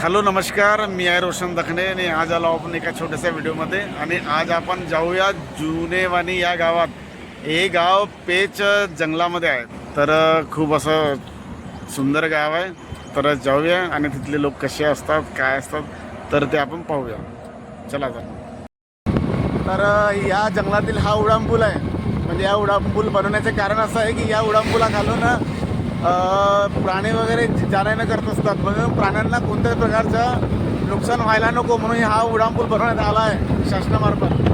Hello नमस्कार. मी आहे रोशन दखणे आणि आज आलो आपण एका छोट्याशा व्हिडिओमध्ये. आणि आज आपण जाऊया जुनेवानी या गावात. हे गाव पेच जंगलामध्ये आहे. तर खूप असं सुंदर गाव आहे. तर जाऊया आणि तिथले लोक कसे असतात काय असतात तर ते आपण पाहूया. चला तर तर या जंगलातील हा उडामपूल आहे. म्हणजे या उडामपूल बनवण्याचे कारण असं आहे की या उडामपुला घालून प्राणी वगैरे जाण्या करत असतात. म्हणून प्राण्यांना कोणत्याही प्रकारचं नुकसान व्हायला नको म्हणून हा उडामपूल बनवण्यात आला आहे शासनामार्फत.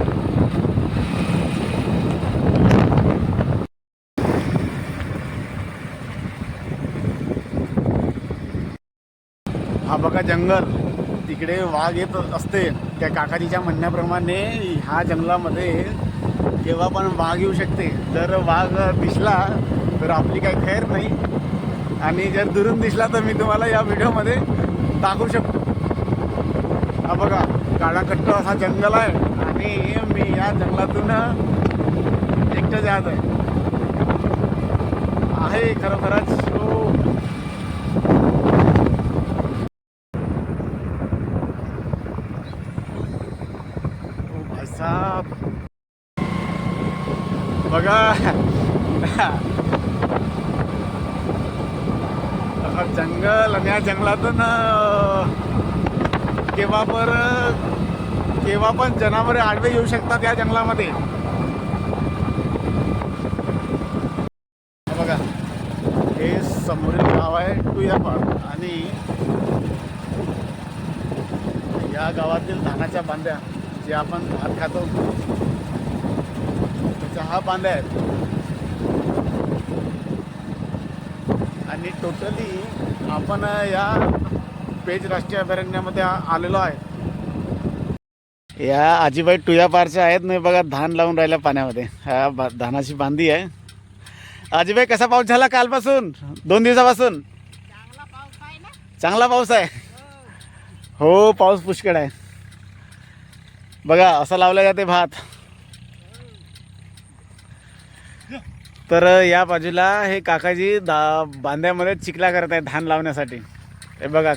हा बघा जंगल. तिकडे वाघ येत असते. त्या काकाजीच्या म्हणण्याप्रमाणे ह्या जंगलामध्ये केव्हा पण वाघ येऊ शकते जर वाघ दिसला तर आपली काही खैर नाही. आणि जर दुरून दिसला तर मी तुम्हाला या व्हिडिओमध्ये दाखवू शकतो. हा बघा काळाकट्ट असा जंगल आहे. आणि मी या जंगलातून एकटं जात आहे. आहे खरोखरच. तो ओ बघा. जंगल आणि या जंगलातून केव्हा पर केव्हा पण जनावरे आडवे येऊ शकतात या जंगलामध्ये. बघा हे समोरील गाव आहे टुयापाड आणि या गावातील धानाच्या बांध्या जे आपण भात खातो चहा हा आहेत आणि टोटली आपण या पेज राष्ट्रीय अभयारण्यामध्ये आलेलो आहे. या आजीबाई टुया पारच्या आहेत. नाही बघा धान लावून राहिल्या पाण्यामध्ये. हा धानाची बांधी आहे. आजीबाई कसा पाऊस झाला कालपासून? दोन दिवसापासून? चांगला पाऊस आहे हो पाऊस पुष्कळ आहे. बघा असं लावलं जाते भात. तर या बाजूला हे काकाजी दा बांध्यामध्ये चिखला करत आहेत धान लावण्यासाठी. हे बघा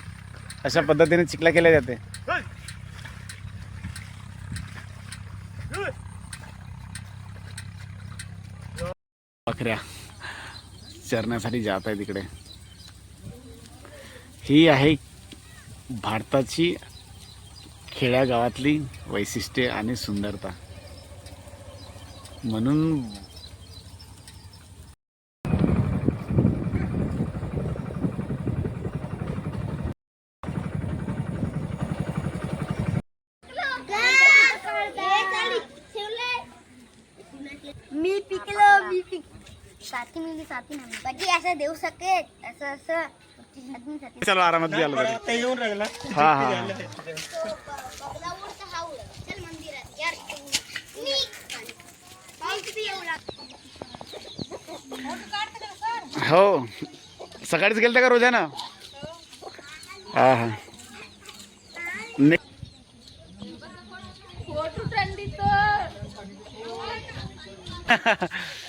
अशा पद्धतीने चिखला केल्या जाते. बकऱ्या चरण्यासाठी जात आहे तिकडे ही आहे भारताची खेड्यागावातली वैशिष्ट्ये आणि सुंदरता. म्हणून पिकलो मी पिक साथी मिली साथी नाही. बाकी असं देऊ शकेल. असं असं. चलो आरामात तरी येऊन राहिला. हा हा हा. चल मंदिरात यार हो. सकाळीच गेलते का रोजानं? हा हा. ने-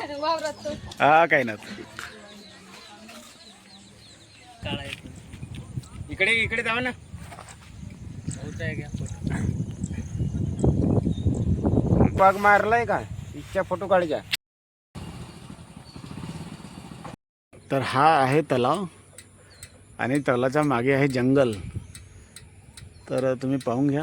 हा काही ना इकडे इकडे जावा ना. पग मारलाय का? इच्छा फोटो काढायचा तर हा आहे तलाव आणि तलावाच्या मागे आहे जंगल. तर तुम्ही पाहून घ्या.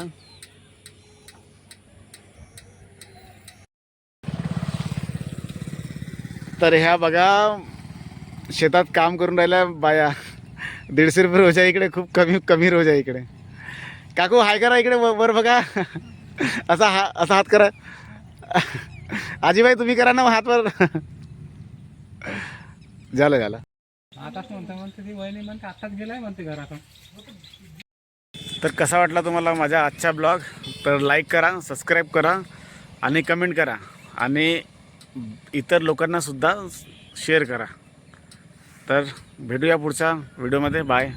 तर ह्या बघा शेतात काम करून राहिल्या बाया. दीडशे रुपये रोज आहे इकडे खूप कमी कमी रोज आहे इकडे. काकू हाय करा इकडे वर बघा. असा हा असा हात करा. आजीबाई तुम्ही करा ना हात वर. झालं झालं. आताच म्हणते म्हणते ती वहिनी म्हणते आताच गेलाय म्हणते घरातून. तर कसा वाटला तुम्हाला माझा आजचा ब्लॉग? तर लाईक करा सबस्क्राईब करा आणि कमेंट करा. आणि इतर लोकांना सुद्धा शेअर करा. तर भेटूया पुढच्या व्हिडिओमध्ये बाय